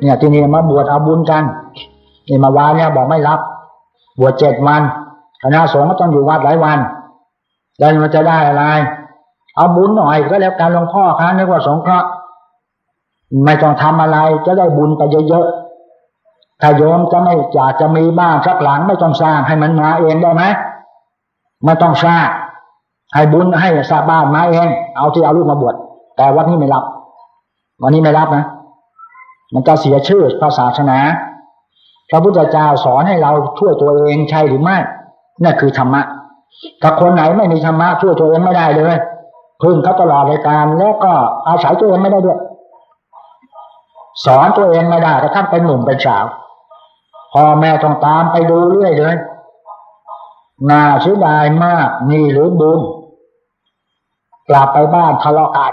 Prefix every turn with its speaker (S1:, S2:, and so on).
S1: เนี่ยที่นี่มาบวชเอาบุญกันนี่มาวานเนี่ยบอกไม่รับ บวชเจ็ดวันคณะสงฆ์ก็ต้องอยู่วัดหลายวัน แล้วมันจะได้อะไร เอาบุญหน่อยก็แล้วกันหลวงพ่อคะนึกว่าสงเคราะห์ไม่ต้องทำอะไรจะได้บุญไปเยอะๆถ้าโยมจะไม่อยากจะมีบ้านสักหลังไม่ต้องสร้างให้มันมาเองได้ไหมไม่ต้องสร้างให้บุญให้สร้างบ้านมาเอง เอาที่เอาลูกมาบวชแต่วันนี้ไม่รับ วันนี้ไม่รับนะ มันจะเสียชื่อพระศาสนา พระพุทธเจ้าสอนให้เราช่วยตัวเองใช่หรือไม่นั่นคือธรรมะถ้าคนไหนไม่มีธรรมะช่วยตัวเองไม่ได้เลยพึ่งเขาตลอดรายการแล้วก็อาศัยตัวเองไม่ได้ด้วยสอนตัวเองไม่ได้กระทั่งเป็นหนุ่มเป็นสาวพ่อแม่ต้องตามไปดูเรื่อยเลยน่าเสียดายมากนี่หรือบุญกลับไปบ้านทะเลาะกัน